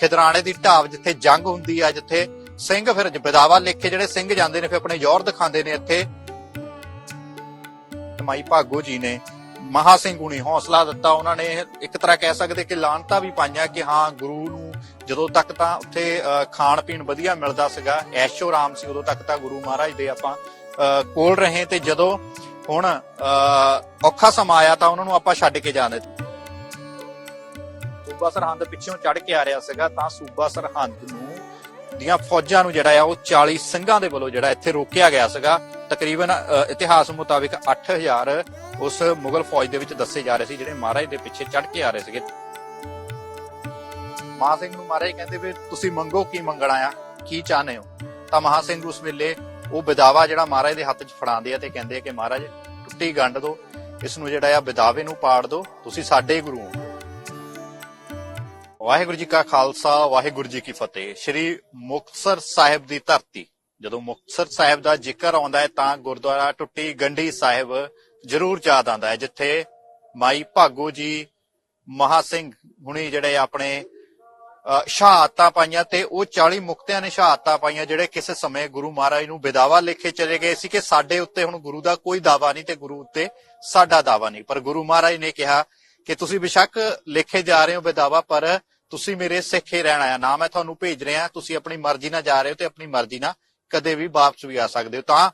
ਖਿਦਰਾਣੇ ਦੀ ਢਾਬ ਜਿੱਥੇ ਜੰਗ ਹੁੰਦੀ ਆ ਜਿੱਥੇ ਸਿੰਘ ਫਿਰ ਵਿਦਾਵਾ ਲਿਖ ਕੇ ਜਿਹੜੇ ਸਿੰਘ ਜਾਂਦੇ ਨੇ ਫਿਰ ਆਪਣੇ ਜ਼ੋਰ ਦਿਖਾਉਂਦੇ ਨੇ ਇੱਥੇ। ਮਾਈ ਭਾਗੋ ਜੀ ਨੇ ਮਹਾ ਸਿੰਘ ਹੁਣੀ ਹੌਸਲਾ ਦਿੱਤਾ। ਉਹਨਾਂ ਨੇ ਇੱਕ ਤਰ੍ਹਾਂ ਕਹਿ ਸਕਦੇ ਕਿ ਲਾਂਤਾ ਵੀ ਪਾਈਆਂ ਕਿ ਹਾਂ ਗੁਰੂ ਨੂੰ ਜਦੋਂ ਤੱਕ ਤਾਂ ਉੱਥੇ ਖਾਣ ਪੀਣ ਵਧੀਆ ਮਿਲਦਾ ਸੀਗਾ ਐਸ਼ੋ ਆਰਾਮ ਸੀ ਉਦੋਂ ਤੱਕ ਤਾਂ ਗੁਰੂ ਮਹਾਰਾਜ ਦੇ ਆਪਾਂ ਅ, ਕੋਲ ਰਹੇ ਤੇ ਜਦੋਂ ਹੁਣ ਅ, ਔਖਾ ਸਮਾਂ ਆਇਆ ਤਾਂ ਉਹਨਾਂ ਨੂੰ ਆਪਾਂ ਛੱਡ ਕੇ ਜਾਣੇ ਸੂਬਾ ਸਰਹੰਦ ਪਿੱਛੋਂ ਚੜ ਕੇ ਆ ਰਿਹਾ ਸੀਗਾ, ਤਾਂ ਸੂਬਾ ਸਰਹੰਦ ਨੂੰ ਦੀਆਂ ਫੌਜਾਂ ਨੂੰ ਜਿਹੜਾ ਆ, ਉਹ 40 ਸਿੰਘਾਂ ਦੇ ਵੱਲੋਂ ਜਿਹੜਾ ਇੱਥੇ ਰੋਕਿਆ ਗਿਆ ਸੀਗਾ। ਤਕਰੀਬਨ ਇਤਿਹਾਸ ਮੁਤਾਬਿਕ 8000 ਉਸ ਮੁਗਲ ਫੌਜ ਦੇ ਵਿੱਚ ਦੱਸੇ ਜਾ ਰਹੇ ਸੀ, ਜਿਹੜੇ ਮਹਾਰਾਜ ਦੇ ਪਿੱਛੇ ਚੜ ਕੇ ਆ ਰਹੇ ਸੀਗੇ। ਮਹਾ ਸਿੰਘ ਨੂੰ ਮਹਾਰਾਜ ਕਹਿੰਦੇ ਵੀ, ਤੁਸੀਂ ਮੰਗੋ, ਕੀ ਮੰਗਣਾ ਆ ਕੀ ਚਾਹਨੇ ਹੋ? ਤਾਂ ਮਹਾ ਸਿੰਘ ਉਸ ਵੇਲੇ ਉਹ ਵਿਦਾਵਾ ਜਿਹੜਾ ਮਹਾਰਾਜ ਦੇ ਹੱਥ 'ਚ ਫੜਾਉਂਦੇ ਆ ਤੇ ਕਹਿੰਦੇ ਆ ਕਿ ਮਹਾਰਾਜ, ਟੁੱਟੀ ਗੰਢ ਦੋ, ਇਸ ਨੂੰ ਜਿਹੜਾ ਆ ਵਿਦਾਵੇ ਨੂੰ ਪਾੜ ਦੋ, ਤੁਸੀਂ ਸਾਡੇ ਗੁਰੂ ਹੋ। ਵਾਹਿਗੁਰੂ ਜੀ ਕਾ ਖਾਲਸਾ, ਵਾਹਿਗੁਰੂ ਜੀ ਕੀ ਫਤਿਹ। ਸ੍ਰੀ ਮੁਕਤਸਰ ਸਾਹਿਬ ਦੀ ਧਰਤੀ। ਜਦੋਂ ਮੁਕਤਸਰ ਸਾਹਿਬ ਦਾ ਜ਼ਿਕਰ ਆਉਂਦਾ ਹੈ ਤਾਂ ਗੁਰਦੁਆਰਾ ਟੁੱਟੀ ਗੰਢੀ ਸਾਹਿਬ ਜ਼ਰੂਰ ਯਾਦ ਆਉਂਦਾ ਹੈ, ਜਿੱਥੇ ਮਾਈ ਭਾਗੋ ਜੀ ਮਹਾ ਸਿੰਘ ਹੁਣੀ ਜਿਹੜੇ ਆਪਣੇ ਸ਼ਹਾਦਤਾਂ ਪਾਈਆਂ ਤੇ ਉਹ 40 ਮੁਕਤਿਆਂ ਨੇ ਸ਼ਹਾਦਤਾਂ ਪਾਈਆਂ ਜਿਹੜੇ ਕਿਸੇ ਸਮੇਂ ਗੁਰੂ ਮਹਾਰਾਜ ਨੂੰ ਵਿਦਾਵਾ ਲਿਖੇ ਚਲੇ ਗਏ ਸੀ ਕਿ ਸਾਡੇ ਉੱਤੇ ਹੁਣ ਗੁਰੂ ਦਾ ਕੋਈ ਦਾਵਾ ਨਹੀਂ ਤੇ ਗੁਰੂ ਉੱਤੇ ਸਾਡਾ ਦਾਵਾ ਨਹੀਂ। ਪਰ ਗੁਰੂ ਮਹਾਰਾਜ ਨੇ ਕਿਹਾ ਕਿ ਤੁਸੀਂ ਬਿਸ਼ੱਕ ਲਿਖੇ ਜਾ ਰਹੇ ਹੋ ਵਿਦਾਵਾ, ਪਰ ਤੁਸੀਂ ਮੇਰੇ ਸਿੱਖੇ ਰਹਿਣਾ ਆ ਨਾ ਮੈਂ ਤੁਹਾਨੂੰ ਭੇਜ ਰਿਹਾ, ਤੁਸੀਂ ਆਪਣੀ ਮਰਜ਼ੀ ਨਾਲ ਜਾ ਰਹੇ ਹੋ ਤੇ ਆਪਣੀ ਮਰਜ਼ੀ ਨਾਲ ਕਦੇ ਵੀ ਵਾਪਸ ਵੀ ਆ ਸਕਦੇ ਹੋ। ਤਾਂ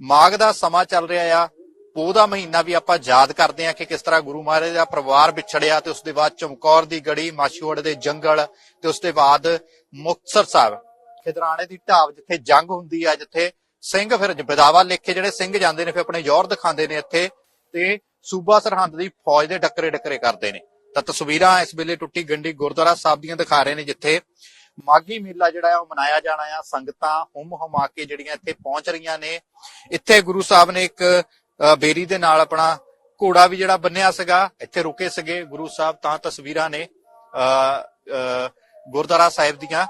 ਮਾਘ ਦਾ ਸਮਾਂ ਚੱਲ ਰਿਹਾ ਆ ਪੋ ਦਾ ਮਹੀਨਾ ਵੀ ਆਪਾਂ ਯਾਦ ਕਰਦੇ ਹਾਂ ਕਿ ਕਿਸ ਤਰ੍ਹਾਂ ਗੁਰੂ ਮਹਾਰਾਜ ਦਾ ਪਰਿਵਾਰ ਵਿਛੜਿਆ ਤੇ ਉਸ ਦੇ ਬਾਅਦ ਚਮਕੌਰ ਦੀ ਗੜੀ, ਮਾਛੀਵਾੜ ਦੇ ਜੰਗਲ ਤੇ ਉਸ ਦੇ ਬਾਅਦ ਮੁਕਤਸਰ ਸਾਹਿਬ। ਖਿਦਰਾਣੇ ਦੀ ਢਾਬ ਜਿੱਥੇ ਜੰਗ ਹੁੰਦੀ ਆ, ਜਿੱਥੇ ਸਿੰਘ ਫਿਰ ਵਿਦਾਵਾ ਲਿਖ ਕੇ ਜਿਹੜੇ ਸਿੰਘ ਜਾਂਦੇ ਨੇ, ਫਿਰ ਆਪਣੇ ਜ਼ੋਰ ਦਿਖਾਉਂਦੇ ਨੇ ਇੱਥੇ ਤੇ ਸੂਬਾ ਸਰਹੰਦ ਦੀ ਫੌਜ ਦੇ ਡੱਕਰੇ ਡੱਕਰੇ ਕਰਦੇ ਨੇ। ਤਾਂ ਤਸਵੀਰਾਂ ਇਸ ਵੇਲੇ ਟੁੱਟੀ ਗੰਢੀ ਗੁਰਦੁਆਰਾ ਸਾਹਿਬ ਦੀਆਂ ਦਿਖਾ ਰਹੇ ਨੇ ਜਿੱਥੇ ਮਾਗੀ ਮੇਲਾ ਜਿਹੜਾ ਉਹ ਮਨਾਇਆ ਜਾਣਾ ਆ। ਸੰਗਤਾਂ ਹੁਮ ਹੁਮਾ ਕੇ ਜਿਹੜੀਆਂ ਇੱਥੇ ਪਹੁੰਚ ਰਹੀਆਂ ਨੇ। ਇੱਥੇ ਗੁਰੂ ਸਾਹਿਬ ਨੇ ਇੱਕ ਬੇਰੀ ਦੇ ਨਾਲ ਆਪਣਾ ਘੋੜਾ ਵੀ ਜਿਹੜਾ ਬੰਨਿਆ ਸੀਗਾ ਇੱਥੇ ਰੁਕੇ ਸੀਗੇ ਗੁਰੂ ਸਾਹਿਬ ਤਾਂ ਤਸਵੀਰਾਂ ਨੇ ਅ, ਅ, ਗੁਰਦੁਆਰਾ ਸਾਹਿਬ ਦੀਆਂ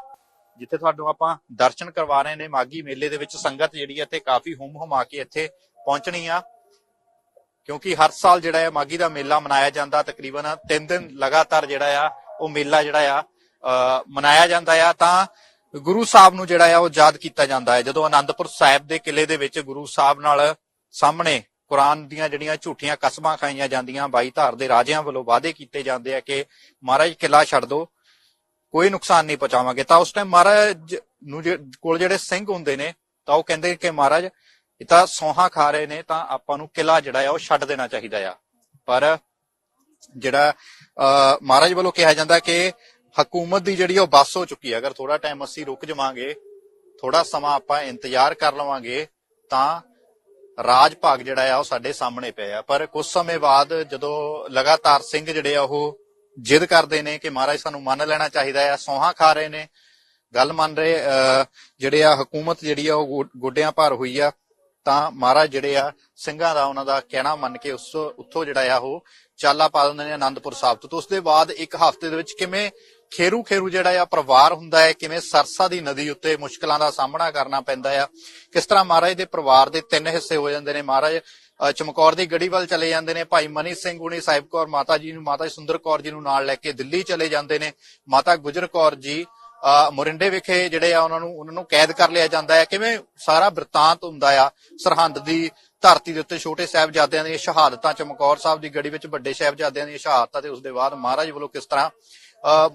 ਜਿੱਥੇ ਤੁਹਾਨੂੰ ਆਪਾਂ ਦਰਸ਼ਨ ਕਰਵਾ ਰਹੇ ਨੇ। ਮਾਗੀ ਮੇਲੇ ਦੇ ਵਿੱਚ ਸੰਗਤ ਜਿਹੜੀ ਹੈ ਤੇ ਕਾਫੀ ਹੁਮ ਹੁਮਾ ਕੇ ਇੱਥੇ ਪਹੁੰਚਣੀ ਆ। ਕਿਉਂਕਿ ਹਰ ਸਾਲ ਜਿਹੜਾ ਹੈ ਮਾਗੀ ਦਾ ਮੇਲਾ ਮਨਾਇਆ ਜਾਂਦਾ, ਤਕਰੀਬਨ 3 ਦਿਨ ਲਗਾਤਾਰ ਜਿਹੜਾ ਆ, ਉਹ ਮੇਲਾ ਜਿਹੜਾ ਆ ਮਨਾਇਆ ਜਾਂਦਾ ਆ। ਤਾਂ ਗੁਰੂ ਸਾਹਿਬ ਨੂੰ ਜਿਹੜਾ ਆ, ਉਹ ਯਾਦ ਕੀਤਾ ਜਾਂਦਾ ਹੈ। ਜਦੋਂ ਆਨੰਦਪੁਰ ਸਾਹਿਬ ਦੇ ਕਿਲੇ ਦੇ ਵਿੱਚ ਗੁਰੂ ਸਾਹਿਬ ਨਾਲ ਸਾਹਮਣੇ ਕੁਰਾਨ ਦੀਆਂ ਜਿਹੜੀਆਂ ਝੂਠੀਆਂ ਕਸਮਾਂ ਖਾਈਆਂ ਜਾਂਦੀਆਂ ਬਾਈ ਧਾਰ ਦੇ ਰਾਜਿਆਂ ਵੱਲੋਂ ਵਾਅਦੇ ਕੀਤੇ ਜਾਂਦੇ ਆ ਕਿ ਮਹਾਰਾਜ ਕਿਲਾ ਛੱਡ ਦਿਓ ਕੋਈ ਨੁਕਸਾਨ ਨਹੀਂ ਪਹੁੰਚਾਵਾਂਗੇ। ਤਾਂ ਉਸ ਟਾਈਮ ਮਹਾਰਾਜ ਨੂੰ ਕੋਲ ਜਿਹੜੇ ਸਿੰਘ ਹੁੰਦੇ ਨੇ, ਤਾਂ ਉਹ ਕਹਿੰਦੇ ਕਿ ਮਹਾਰਾਜ ਇਹ ਤਾਂ ਸੌਹਾਂ ਖਾ ਰਹੇ ਨੇ ਤਾਂ ਆਪਾਂ ਨੂੰ ਕਿਲਾ ਜਿਹੜਾ ਆ ਉਹ ਛੱਡ ਦੇਣਾ ਚਾਹੀਦਾ ਆ। ਪਰ ਜਿਹੜਾ ਅਹ, ਮਹਾਰਾਜ ਵੱਲੋਂ ਕਿਹਾ ਜਾਂਦਾ ਕਿ ਹਕੂਮਤ ਦੀ ਜਿਹੜੀ ਉਹ ਬੱਸ ਹੋ ਚੁੱਕੀ ਹੈ ਅਗਰ ਥੋੜਾ ਟਾਈਮ ਅਸੀਂ ਰੁਕ ਜਾਵਾਂਗੇ ਥੋੜਾ ਸਮਾਂ ਆਪਾਂ ਇੰਤਜ਼ਾਰ ਕਰ ਲਵਾਂਗੇ ਤਾਂ ਰਾਜ ਭਾਗ ਜਿਹੜਾ ਆ ਉਹ ਸਾਡੇ ਸਾਹਮਣੇ ਪਿਆ ਆ। ਪਰ ਕੁਝ ਸਮੇਂ ਬਾਅਦ ਜਦੋਂ ਲਗਾਤਾਰ ਸਿੰਘ ਜਿਹੜੇ ਆ ਉਹ ਜਿੱਦ ਕਰਦੇ ਨੇ ਕਿ ਮਹਾਰਾਜ ਸਾਨੂੰ ਮੰਨ ਲੈਣਾ ਚਾਹੀਦਾ ਆ ਸੌਹਾਂ ਖਾ ਰਹੇ ਨੇ। ਗੱਲ ਮੰਨ ਰਹੇ ਅਹ, ਜਿਹੜੇ ਆ ਹਕੂਮਤ ਜਿਹੜੀ ਆ ਉਹ ਗੋਡਿਆਂ ਭਾਰ ਹੋਈ ਆ। ਤਾਂ ਮਹਾਰਾਜ ਜਿਹੜੇ ਆ, ਸਿੰਘਾਂ ਦਾ ਉਹਨਾਂ ਦਾ ਕਹਿਣਾ ਮੰਨ ਕੇ ਉਸ ਉੱਥੋਂ ਜਿਹੜਾ ਆ ਉਹ ਚਾਲਾ ਪਾ ਦਿੰਦੇ ਨੇ ਆਨੰਦਪੁਰ ਸਾਹਿਬ ਤੋਂ। ਉਸ ਦੇ ਬਾਅਦ ਇੱਕ ਹਫ਼ਤੇ ਦੇ ਵਿੱਚ ਕਿਵੇਂ ਖੇਰੂ ਖੇਰੂ ਜਿਹੜਾ ਆ ਪਰਿਵਾਰ ਹੁੰਦਾ ਹੈ, ਕਿਵੇਂ ਸਰਸਾ ਦੀ ਨਦੀ ਉੱਤੇ ਮੁਸ਼ਕਲਾਂ ਦਾ ਸਾਹਮਣਾ ਕਰਨਾ ਪੈਂਦਾ ਆ, ਕਿਸ ਤਰ੍ਹਾਂ ਮਹਾਰਾਜ ਦੇ ਪਰਿਵਾਰ ਦੇ ਤਿੰਨ ਹਿੱਸੇ ਹੋ ਜਾਂਦੇ ਨੇ। ਮਹਾਰਾਜ ਚਮਕੌਰ ਦੀ ਗੜੀ ਵੱਲ ਚਲੇ ਜਾਂਦੇ ਨੇ, ਭਾਈ ਮਨੀ ਸਿੰਘ, ਗੁਣੀ ਸਾਹਿਬ ਕੌਰ, ਮਾਤਾ ਜੀ ਨੂੰ, ਮਾਤਾ ਸੁੰਦਰ ਕੌਰ ਜੀ ਨੂੰ ਨਾਲ ਲੈ ਕੇ ਦਿੱਲੀ ਚਲੇ ਜਾਂਦੇ ਨੇ। ਮਾਤਾ ਗੁਜਰ ਕੌਰ ਜੀ ਮੋਰਿੰਡੇ ਵਿਖੇ ਜਿਹੜੇ ਆ ਉਹਨਾਂ ਨੂੰ ਉਹਨਾਂ ਨੂੰ ਕੈਦ ਕਰ ਲਿਆ ਜਾਂਦਾ ਹੈ। ਕਿਵੇਂ ਸਾਰਾ ਬਿਰਤਾਂਤ ਹੁੰਦਾ ਆ ਸਰਹੰਦ ਦੀ ਧਰਤੀ ਦੇ ਉੱਤੇ ਛੋਟੇ ਸਾਹਿਬਜ਼ਾਦਿਆਂ ਦੀਆਂ ਸ਼ਹਾਦਤਾਂ ਚਮਕੌਰ ਸਾਹਿਬ ਦੀ ਗੜੀ ਵਿੱਚ ਵੱਡੇ ਸਾਹਿਬਜ਼ਾਦਿਆਂ ਦੀਆਂ ਸ਼ਹਾਦਤਾਂ ਤੇ ਉਸ ਦੇ ਬਾਅਦ ਮਹਾਰਾਜ ਵੱਲੋਂ ਕਿਸ ਤਰ੍ਹਾਂ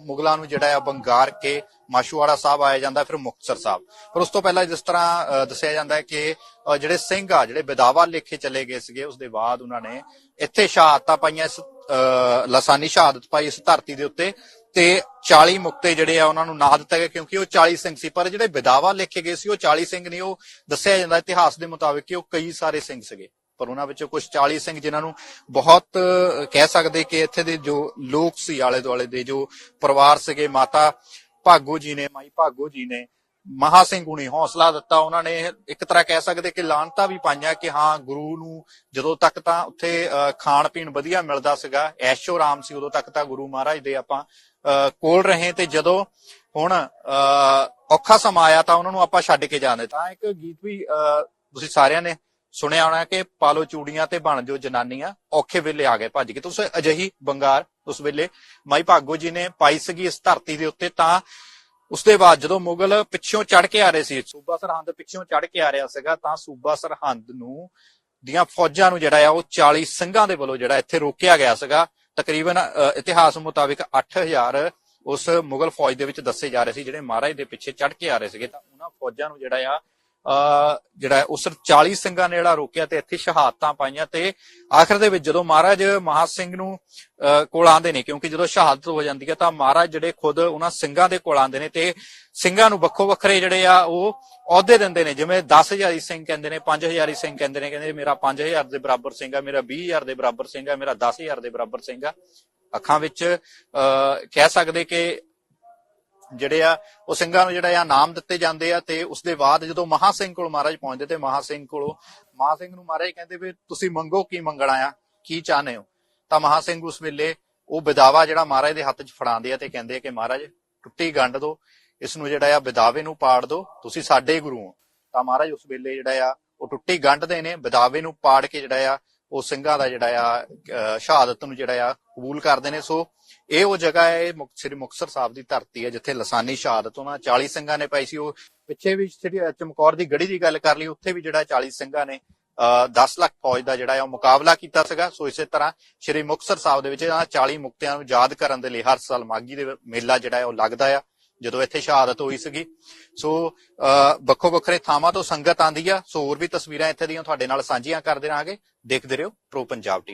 ਮੁਗਲਾਂ ਨੂੰ ਜਿਹੜਾ ਆ ਬੰਗਾਰ ਕੇ ਮਾਸ਼ੂਵਾੜਾ ਸਾਹਿਬ ਆਇਆ ਜਾਂਦਾ ਫਿਰ ਮੁਕਤਸਰ ਸਾਹਿਬ। ਪਰ ਉਸ ਤੋਂ ਪਹਿਲਾਂ ਜਿਸ ਤਰ੍ਹਾਂ ਦੱਸਿਆ ਜਾਂਦਾ ਹੈ ਕਿ ਜਿਹੜੇ ਸਿੰਘ ਆ ਜਿਹੜੇ ਵਿਦਾਵਾ ਲਿਖੇ ਚਲੇ ਗਏ ਸੀਗੇ ਉਸ ਦੇ ਬਾਅਦ ਉਹਨਾਂ ਨੇ ਇੱਥੇ ਸ਼ਹਾਦਤਾਂ ਪਾਈਆਂ ਇਸ ਅ, ਲਸਾਨੀ ਸ਼ਹਾਦਤ ਪਾਈ ਇਸ ਧਰਤੀ ਦੇ ਉੱਤੇ। ਤੇ 40 ਮੁਕਤੇ ਜਿਹੜੇ ਆ ਉਹਨਾਂ ਨੂੰ ਨਾ ਦਿੱਤਾ ਗਿਆ ਕਿਉਂਕਿ ਉਹ 40 ਸਿੰਘ ਸੀ। ਪਰ ਜਿਹੜੇ ਵਿਦਾਵਾ ਲਿਖੇ ਗਏ ਸੀ, ਉਹ 40 ਸਿੰਘ ਨਹੀਂ, ਉਹ ਦੱਸਿਆ ਜਾਂਦਾ ਇਤਿਹਾਸ ਦੇ ਮੁਤਾਬਿਕ ਕਿ ਉਹ ਕਈ ਸਾਰੇ ਸਿੰਘ ਸੀਗੇ। ਪਰ ਉਹਨਾਂ ਵਿੱਚੋਂ ਕੁਝ 40 ਸਿੰਘ ਜਿਨ੍ਹਾਂ ਨੂੰ ਬਹੁਤ ਕਹਿ ਸਕਦੇ ਕਿ ਇੱਥੇ ਦੇ ਜੋ ਲੋਕ ਸੀ ਆਲੇ ਦੁਆਲੇ ਦੇ, ਜੋ ਪਰਿਵਾਰ ਸੀਗੇ, ਮਾਤਾ ਭਾਗੋ ਜੀ ਨੇ, ਮਾਈ ਭਾਗੋ ਜੀ ਨੇ, ਮਹਾ ਸਿੰਘ ਹੁਣੀ ਹੌਸਲਾ ਦਿੱਤਾ। ਉਹਨਾਂ ਨੇ ਇੱਕ ਤਰ੍ਹਾਂ ਕਹਿ ਸਕਦੇ ਕਿ ਲਾਂਤਾ ਵੀ ਪਾਈਆਂ ਕਿ ਹਾਂ, ਗੁਰੂ ਨੂੰ ਜਦੋਂ ਤੱਕ ਤਾਂ ਉੱਥੇ ਖਾਣ ਪੀਣ ਵਧੀਆ ਮਿਲਦਾ ਸੀਗਾ, ਐਸ਼ੋ ਆਰਾਮ ਸੀ, ਉਦੋਂ ਤੱਕ ਤਾਂ ਗੁਰੂ ਮਹਾਰਾਜ ਦੇ ਆਪਾਂ ਕੋਲ ਰਹੇ ਤੇ ਜਦੋਂ ਹੁਣ ਔਖਾ ਸਮਾਂ ਆਇਆ ਤਾਂ ਉਹਨਾਂ ਨੂੰ ਆਪਾਂ ਛੱਡ ਕੇ ਜਾਂਦੇ ਤਾਂ ਇੱਕ ਗੀਤ ਵੀ ਤੁਸੀਂ ਸਾਰਿਆਂ ਨੇ ਸੁਣਿਆ ਹੋਣਾ ਕਿ ਪਾਲੋ ਚੂੜੀਆਂ ਤੇ ਬਣ ਜੋ ਜਨਾਨੀਆਂ, ਔਖੇ ਵੇਲੇ ਆ ਗਏ ਭੱਜ ਕੇ। ਤੁਸੀਂ ਅਜਿਹੀ ਬੰਗਾਰ ਉਸ ਵੇਲੇ ਮਾਈ ਭਾਗੋ ਜੀ ਨੇ ਪਾਈ ਸੀਗੀ ਇਸ ਧਰਤੀ ਦੇ ਉੱਤੇ, ਤਾਂ ਉਸ ਦੇ ਬਾਅਦ ਜਦੋਂ ਮੁਗਲ ਪਿੱਛੋਂ ਚੜ ਕੇ ਆ ਰਹੇ ਸੀ, ਸੂਬਾ ਸਰਹੰਦ ਪਿੱਛੋਂ ਚੜ ਕੇ ਆ ਰਿਹਾ ਸੀਗਾ, ਤਾਂ ਸੂਬਾ ਸਰਹੰਦ ਨੂੰ ਦੀਆਂ ਫੌਜਾਂ ਨੂੰ ਜਿਹੜਾ ਆ, ਉਹ 40 ਸਿੰਘਾਂ ਦੇ ਵੱਲੋਂ ਜਿਹੜਾ ਇੱਥੇ ਰੋਕਿਆ ਗਿਆ ਸੀਗਾ। ਤਕਰੀਬਨ ਅ, ਇਤਿਹਾਸ ਮੁਤਾਬਿਕ 8000 ਉਸ ਮੁਗਲ ਫੌਜ ਦੇ ਵਿੱਚ ਦੱਸੇ ਜਾ ਰਹੇ ਸੀ ਜਿਹੜੇ ਮਹਾਰਾਜ ਦੇ ਪਿੱਛੇ ਚੜ ਕੇ ਆ ਰਹੇ ਸੀਗੇ। ਤਾਂ ਉਹਨਾਂ ਫੌਜਾਂ ਨੂੰ ਜਿਹੜਾ ਆ ਜਿਹੜਾ ਹੈ ਉਸ 40 ਸਿੰਘਾਂ ਨੇ ਜਿਹੜਾ ਰੋਕਿਆ ਤੇ ਇੱਥੇ ਸ਼ਹਾਦਤਾਂ ਪਾਈਆਂ ਤੇ ਆਖਰ ਦੇ ਵਿੱਚ ਜਦੋਂ ਮਹਾਰਾਜ ਮਹਾ ਸਿੰਘ ਨੂੰ ਕੋਲ ਆਉਂਦੇ ਨੇ ਕਿਉਂਕਿ ਜਦੋਂ ਸ਼ਹਾਦਤ ਹੋ ਜਾਂਦੀ ਹੈ ਤਾਂ ਮਹਾਰਾਜ ਜਿਹੜੇ ਖੁਦ ਉਹਨਾਂ ਸਿੰਘਾਂ ਦੇ ਕੋਲ ਆਉਂਦੇ ਨੇ ਤੇ ਸਿੰਘਾਂ ਨੂੰ ਵੱਖੋ ਵੱਖਰੇ ਜਿਹੜੇ ਆ ਉਹ ਅਹੁਦੇ ਦਿੰਦੇ ਨੇ ਜਿਵੇਂ 10000 ਸਿੰਘ ਕਹਿੰਦੇ ਨੇ 5000 ਸਿੰਘ ਕਹਿੰਦੇ ਨੇ ਕਹਿੰਦੇ ਮੇਰਾ 5000 ਦੇ ਬਰਾਬਰ ਸਿੰਘ ਆ ਮੇਰਾ 20000 ਦੇ ਬਰਾਬਰ ਸਿੰਘ ਆ ਮੇਰਾ 10000 ਦੇ ਬਰਾਬਰ ਸਿੰਘ ਆ। ਅੱਖਾਂ ਵਿੱਚ ਅ, ਕਹਿ ਸਕਦੇ ਕਿ ਜਿਹੜੇ ਆ, ਉਹ ਸਿੰਘਾਂ ਨੂੰ ਜਿਹੜਾ ਆ ਨਾਮ ਦਿੱਤੇ ਜਾਂਦੇ ਆ ਤੇ ਉਸ ਦੇ ਬਾਅਦ ਜਦੋਂ ਮਹਾ ਸਿੰਘ ਕੋਲ ਮਹਾਰਾਜ ਪਹੁੰਚਦੇ ਤੇ ਮਹਾ ਸਿੰਘ ਕੋਲੋਂ, ਮਹਾ ਸਿੰਘ ਨੂੰ ਮਹਾਰਾਜ ਕਹਿੰਦੇ ਵੀ ਤੁਸੀਂ ਮੰਗੋ ਕੀ ਮੰਗਣਾ ਆ, ਕੀ ਚਾਹਨੇ ਹੋ? ਤਾਂ ਮਹਾ ਸਿੰਘ ਉਸ ਵੇਲੇ ਉਹ ਵਿਦਾਵਾ ਜਿਹੜਾ ਮਹਾਰਾਜ ਦੇ ਹੱਥ 'ਚ ਫੜਾਉਂਦੇ ਆ ਤੇ ਕਹਿੰਦੇ ਆ ਕਿ ਮਹਾਰਾਜ ਟੁੱਟੀ ਗੰਢ ਦੋ, ਇਸ ਨੂੰ ਜਿਹੜਾ ਆ ਵਿਦਾਵੇ ਨੂੰ ਪਾੜ ਦੋ, ਤੁਸੀਂ ਸਾਡੇ ਗੁਰੂ ਹੋ। ਤਾਂ ਮਹਾਰਾਜ ਉਸ ਵੇਲੇ ਜਿਹੜਾ ਆ, ਉਹ ਟੁੱਟੀ ਗੰਢਦੇ ਨੇ ਵਿਦਾਵੇ ਨੂੰ ਪਾੜ ਕੇ ਜਿਹੜਾ ਆ, ਉਹ ਸਿੰਘਾਂ ਦਾ ਜਿਹੜਾ ਆ ਸ਼ਹਾਦਤ ਨੂੰ ਜਿਹੜਾ ਆ ਕਬੂਲ ਕਰਦੇ ਨੇ। ਸੋ ਇਹ ਉਹ ਜਗ੍ਹਾ ਹੈ, ਇਹ ਸ੍ਰੀ ਮੁਕਤਸਰ ਸਾਹਿਬ ਦੀ ਧਰਤੀ ਹੈ, ਜਿੱਥੇ ਲਸਾਨੀ ਸ਼ਹਾਦਤ ਉਹਨਾਂ 40 ਸਿੰਘਾਂ ਨੇ ਪਾਈ ਸੀ। ਉਹ ਪਿੱਛੇ ਵੀ ਜਿਹੜੀ ਚਮਕੌਰ ਦੀ ਗੜੀ ਦੀ ਗੱਲ ਕਰ ਲਈ, ਉੱਥੇ ਵੀ ਜਿਹੜਾ 40 ਸਿੰਘਾਂ ਨੇ, ਅਹ 10 ਲੱਖ ਫੌਜ ਦਾ ਜਿਹੜਾ ਆ ਉਹ ਮੁਕਾਬਲਾ ਕੀਤਾ ਸੀਗਾ। ਸੋ ਇਸੇ ਤਰ੍ਹਾਂ ਸ੍ਰੀ ਮੁਕਤਸਰ ਸਾਹਿਬ ਦੇ ਵਿੱਚ ਇਹਨਾਂ 40 ਮੁਕਤਿਆਂ ਨੂੰ ਯਾਦ ਕਰਨ ਦੇ ਲਈ ਹਰ ਸਾਲ ਮਾਗੀ ਦੇ ਮੇਲਾ ਜਿਹੜਾ ਹੈ, ਉਹ ਲੱਗਦਾ ਆ, ਜਦੋਂ ਇੱਥੇ ਸ਼ਹਾਦਤ ਹੋਈ ਸੀਗੀ। ਸੋ, ਅਹ, ਵੱਖੋ ਵੱਖਰੇ ਥਾਵਾਂ ਤੋਂ ਸੰਗਤ ਆਂਦੀ ਆ। ਸੋ ਹੋਰ ਵੀ ਤਸਵੀਰਾਂ ਇੱਥੇ ਦੀਆਂ ਤੁਹਾਡੇ ਨਾਲ ਸਾਂਝੀਆਂ ਕਰਦੇ ਰਹਾਂਗੇ। ਦੇਖਦੇ ਰਹੋ ਪ੍ਰੋ ਪੰਜਾਬ ਟੀਵੀ।